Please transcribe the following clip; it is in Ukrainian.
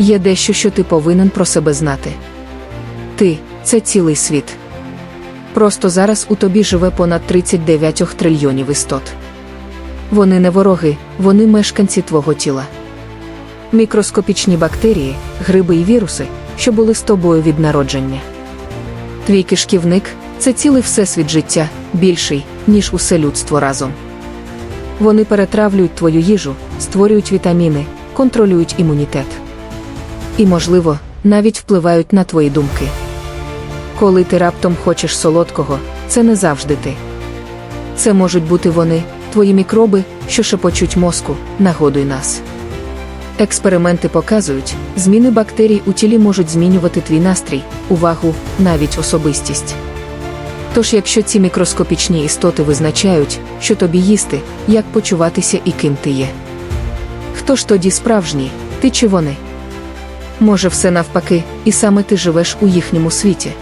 Є дещо, що ти повинен про себе знати. Ти це цілий світ. Просто зараз у тобі живе понад 39 трильйонів істот. Вони не вороги, вони мешканці твого тіла. Мікроскопічні бактерії, гриби і віруси, що були з тобою від народження. Твій кишківник це цілий всесвіт життя, більший, ніж усе людство разом. Вони перетравлюють твою їжу, створюють вітаміни, контролюють імунітет. І, можливо, навіть впливають на твої думки. Коли ти раптом хочеш солодкого, це не завжди ти. Це можуть бути вони, твої мікроби, що шепочуть мозку, нагодуй нас. Експерименти показують, зміни бактерій у тілі можуть змінювати твій настрій, увагу, навіть особистість. Тож, якщо ці мікроскопічні істоти визначають, що тобі їсти, як почуватися і ким ти є. Хто ж тоді справжній, ти чи вони? Може, все навпаки, і саме ти живеш у їхньому світі.